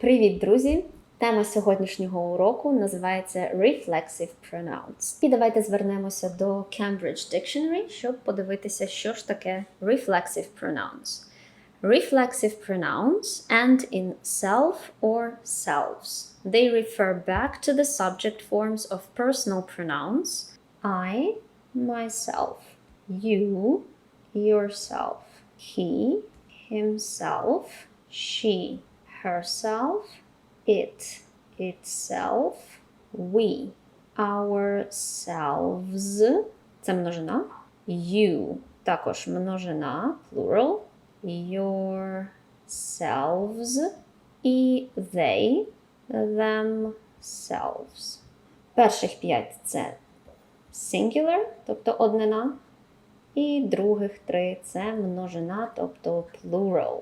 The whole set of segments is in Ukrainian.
Привіт, друзі! Тема сьогоднішнього уроку називається Reflexive Pronouns. І давайте звернемося до Cambridge Dictionary, щоб подивитися, що ж таке Reflexive Pronouns. Reflexive pronouns end in self or selves. They refer back to the subject forms of personal pronouns I, myself, you, yourself, he, himself, she, herself, it, itself, we, ourselves, це множина, you, також множина, plural, yourselves і they, themselves. Перших п'ять це singular, тобто однина, і других три це множина, тобто plural.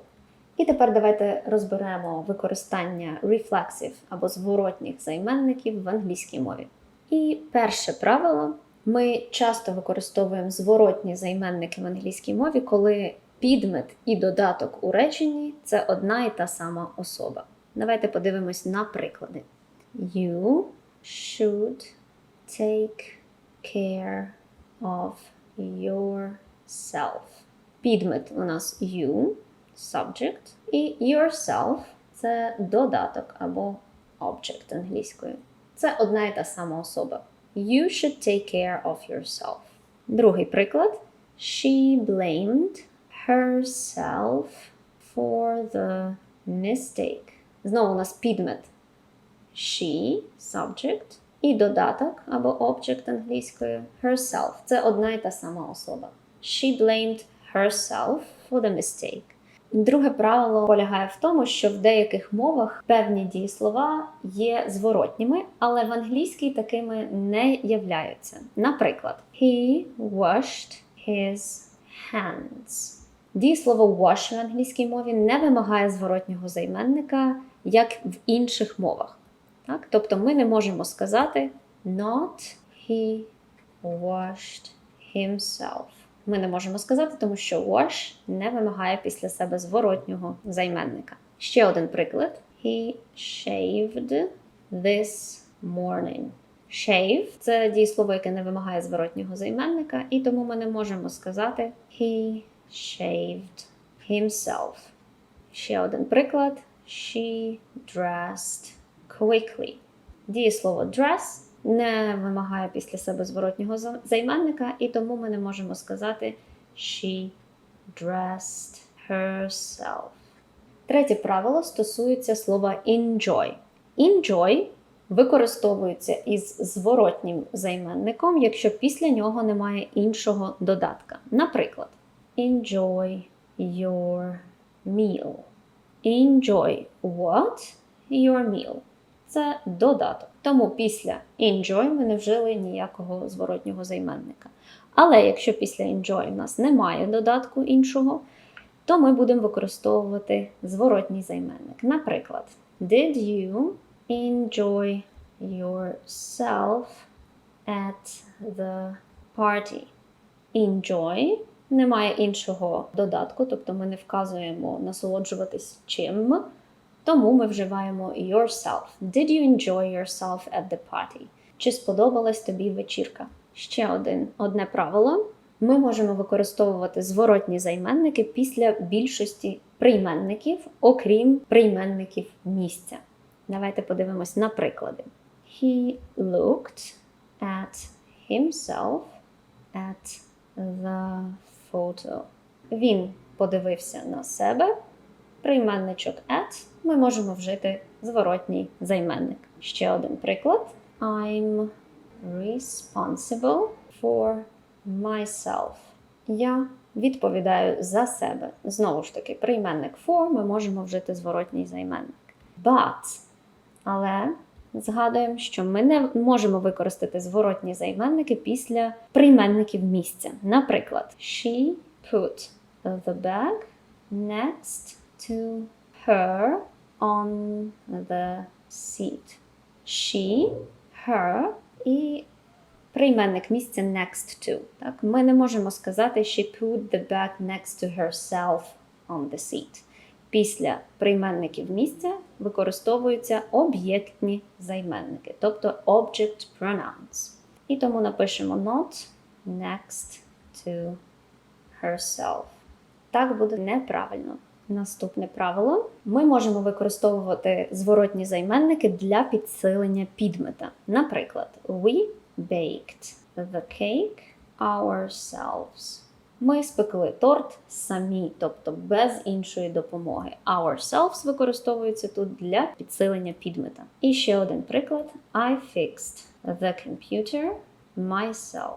І тепер давайте розберемо використання reflexive або зворотніх займенників в англійській мові. І перше правило: ми часто використовуємо зворотні займенники в англійській мові, коли підмет і додаток у реченні це одна і та сама особа. Давайте подивимось на приклади. You should take care of yourself. Підмет у нас you, subject, і yourself це додаток або object англійською. Це одна і та сама особа. You should take care of yourself. Другий приклад. She blamed herself for the mistake. Знову у нас підмет she, subject, і додаток або object англійською herself. Це одна і та сама особа. She blamed herself for the mistake. Друге правило полягає в тому, що в деяких мовах певні дієслова є зворотніми, але в англійській такими не являються. Наприклад, he washed his hands. Дієслово wash в англійській мові не вимагає зворотнього займенника, як в інших мовах. Так? Тобто ми не можемо сказати not he washed himself. Ми не можемо сказати, тому що wash не вимагає після себе зворотнього займенника. Ще один приклад. He shaved this morning. Shave – це дієслово, яке не вимагає зворотнього займенника, і тому ми не можемо сказати he shaved himself. Ще один приклад. She dressed quickly. Дієслово dress не вимагає після себе зворотнього займенника, і тому ми не можемо сказати she dressed herself. Третє правило стосується слова enjoy. Enjoy використовується із зворотнім займенником, якщо після нього немає іншого додатка. Наприклад, enjoy your meal. Enjoy what? Your meal. Це додаток. Тому після enjoy ми не вжили ніякого зворотнього займенника. Але якщо після enjoy в нас немає додатку іншого, то ми будемо використовувати зворотній займенник. Наприклад, Did you enjoy yourself at the party? Enjoy немає іншого додатку, тобто ми не вказуємо насолоджуватись чим, тому ми вживаємо yourself. Did you enjoy yourself at the party? Чи сподобалась тобі вечірка? Ще один, одне правило. Ми можемо використовувати зворотні займенники після більшості прийменників, окрім прийменників місця. Давайте подивимось на приклади. He looked at himself at the photo. Він подивився на себе. Прийменничок at ми можемо вжити зворотній займенник. Ще один приклад. I'm responsible for myself. Я відповідаю за себе. Знову ж таки, прийменник for ми можемо вжити зворотній займенник. But, але згадуємо, що ми не можемо використати зворотні займенники після прийменників місця. Наприклад, she put the bag next to her on the seat. She, her і прийменник місця next to. Так? Ми не можемо сказати she put the bag next to herself on the seat. після прийменників місця використовуються об'єктні займенники, тобто object pronouns. І тому напишемо not next to herself. Так буде неправильно. Наступне правило: ми можемо використовувати зворотні займенники для підсилення підмета. Наприклад, we baked the cake ourselves. Ми спекли торт самі, тобто без іншої допомоги. Ourselves використовується тут для підсилення підмета. І ще один приклад: I fixed the computer myself.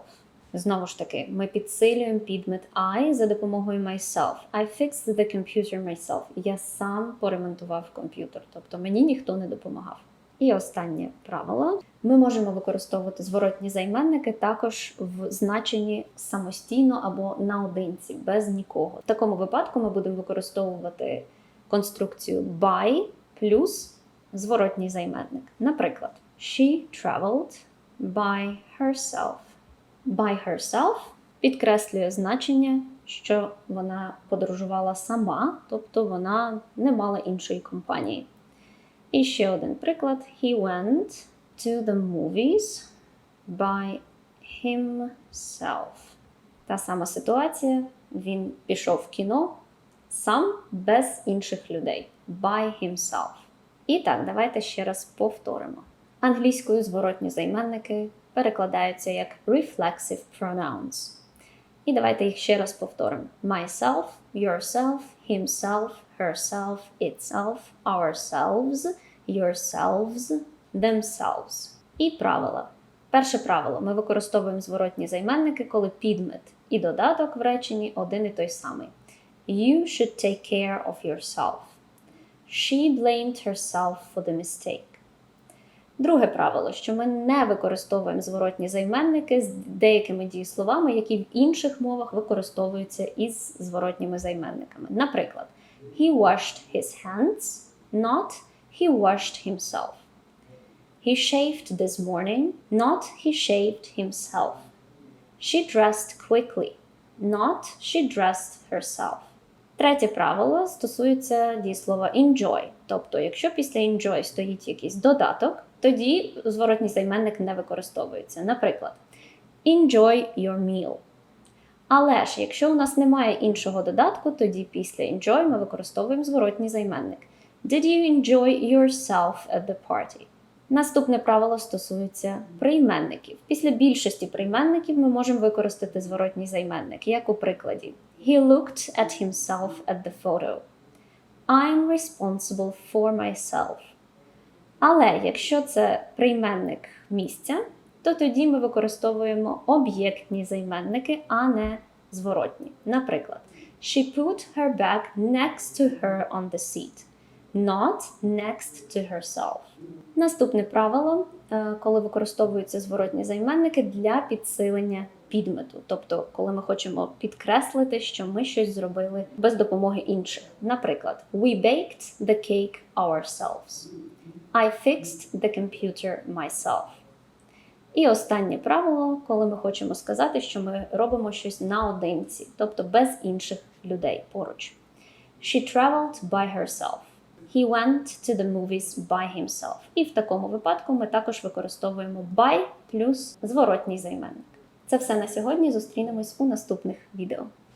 Знову ж таки, ми підсилюємо підмет I за допомогою myself. I fixed the computer myself. Я сам поремонтував комп'ютер, тобто мені ніхто не допомагав. І останнє правило: ми можемо використовувати зворотні займенники також в значенні самостійно або наодинці, без нікого. В такому випадку ми будемо використовувати конструкцію by плюс зворотній займенник. Наприклад, she traveled by herself. By herself підкреслює значення, що вона подорожувала сама, тобто вона не мала іншої компанії. І ще один приклад: He went to the movies by himself. Та сама ситуація. Він пішов в кіно сам без інших людей. By himself. І так, давайте ще раз повторимо. Англійською зворотні займенники перекладаються як reflexive pronouns. І давайте їх ще раз повторимо: myself, yourself, himself, herself, itself, ourselves, yourselves, themselves. І правила. Перше правило: ми використовуємо зворотні займенники, коли підмет і додаток в реченні один і той самий. You should take care of yourself. She blamed herself for the mistake. Друге правило, що ми не використовуємо зворотні займенники з деякими дієсловами, які в інших мовах використовуються із зворотніми займенниками. Наприклад, he washed his hands, not he washed himself. He shaved this morning, not he shaved himself. She dressed quickly, not she dressed herself. Третє правило стосується дієслова enjoy. Тобто, якщо після enjoy стоїть якийсь додаток, тоді зворотній займенник не використовується. Наприклад, enjoy your meal. Але ж, якщо у нас немає іншого додатку, тоді після enjoy ми використовуємо зворотній займенник. Did you enjoy yourself at the party? Наступне правило стосується прийменників. Після більшості прийменників ми можемо використати зворотній займенник, як у прикладі. He looked at himself at the photo. I'm responsible for myself. Але якщо це прийменник місця, то тоді ми використовуємо об'єктні займенники, а не зворотні. Наприклад, She put her bag next to her on the seat, not next to herself. Наступне правило, е, коли використовуються зворотні займенники для підсилення підмету, тобто, коли ми хочемо підкреслити, що ми щось зробили без допомоги інших. Наприклад, We baked the cake ourselves. I fixed the computer myself. І останнє правило, коли ми хочемо сказати, що ми робимо щось наодинці, тобто без інших людей поруч. She traveled by herself. He went to the movies by himself. І в такому випадку ми також використовуємо by плюс зворотній займенник. Це все на сьогодні. Зустрінемось у наступних відео.